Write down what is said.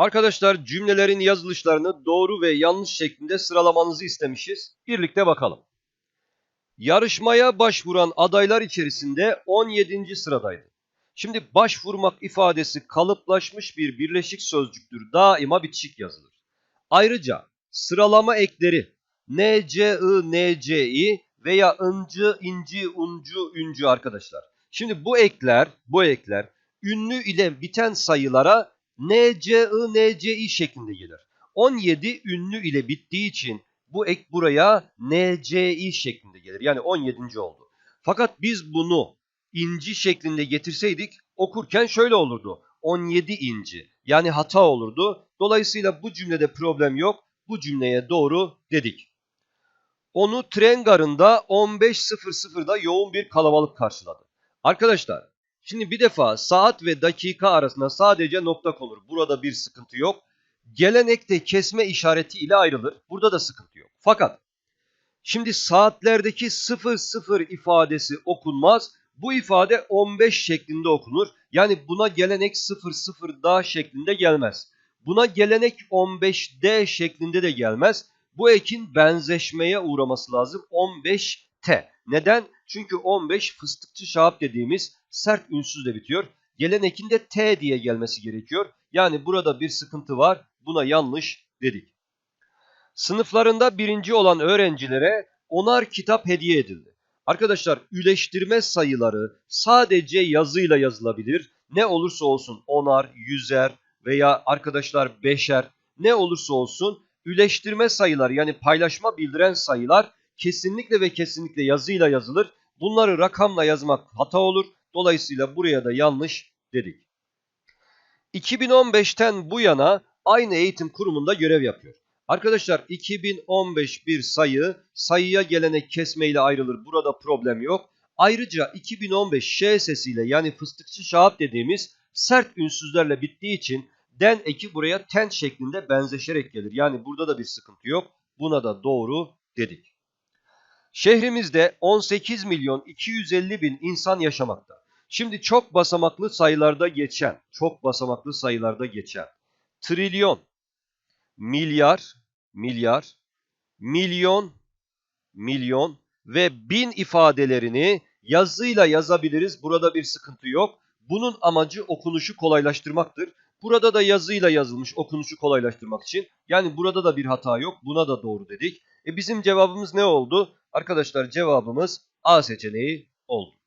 Arkadaşlar cümlelerin yazılışlarını doğru ve yanlış şeklinde sıralamanızı istemişiz. Birlikte bakalım. Yarışmaya başvuran adaylar içerisinde 17. sıradaydı. Şimdi başvurmak ifadesi kalıplaşmış bir birleşik sözcüktür. Daima bitişik yazılır. Ayrıca sıralama ekleri N, C, I, N, C, I veya ıncı, inci, uncu, üncü arkadaşlar. Şimdi bu ekler, bu ekler ünlü ile biten sayılara N, C, I, N, C, I şeklinde gelir. 17 ünlü ile bittiği için bu ek buraya N, C, I şeklinde gelir. Yani 17. oldu. Fakat biz bunu inci şeklinde getirseydik okurken şöyle olurdu. 17 inci. Yani hata olurdu. Dolayısıyla bu cümlede problem yok. Bu cümleye doğru dedik. Onu tren garında 15.00'da yoğun bir kalabalık karşıladı. Arkadaşlar şimdi bir defa saat ve dakika arasında sadece nokta konur. Burada bir sıkıntı yok. Gelenekte kesme işareti ile ayrılır. Burada da sıkıntı yok. Fakat şimdi saatlerdeki 00 ifadesi okunmaz. Bu ifade 15 şeklinde okunur. Yani buna gelenek 00 da şeklinde gelmez. Buna gelenek 15D şeklinde de gelmez. Bu ekin benzeşmeye uğraması lazım 15T. Neden? Çünkü 15 fıstıkçı şahap dediğimiz sert ünsüzle bitiyor. Gelen ekinde T diye gelmesi gerekiyor. Yani burada bir sıkıntı var. Buna yanlış dedik. Sınıflarında birinci olan öğrencilere onar kitap hediye edildi. Arkadaşlar üleştirme sayıları sadece yazıyla yazılabilir. Ne olursa olsun onar, yüzer veya arkadaşlar beşer ne olursa olsun üleştirme sayılar yani paylaşma bildiren sayılar kesinlikle ve kesinlikle yazıyla yazılır. Bunları rakamla yazmak hata olur. Dolayısıyla buraya da yanlış dedik. 2015'ten bu yana aynı eğitim kurumunda görev yapıyor. Arkadaşlar 2015 bir sayı sayıya gelenek kesmeyle ayrılır. Burada problem yok. Ayrıca 2015 Ş sesiyle yani fıstıkçı şahap dediğimiz sert ünsüzlerle bittiği için den eki buraya ten şeklinde benzeşerek gelir. Yani burada da bir sıkıntı yok. Buna da doğru dedik. Şehrimizde 18 milyon 250 bin insan yaşamakta. Şimdi çok basamaklı sayılarda geçen, çok basamaklı sayılarda geçen trilyon, milyar, milyar, milyon, milyon ve bin ifadelerini yazıyla yazabiliriz. Burada bir sıkıntı yok. Bunun amacı okunuşu kolaylaştırmaktır. Burada da yazıyla yazılmış okunuşu kolaylaştırmak için. Yani burada da bir hata yok. Buna da doğru dedik. E bizim cevabımız ne oldu? Arkadaşlar cevabımız A seçeneği oldu.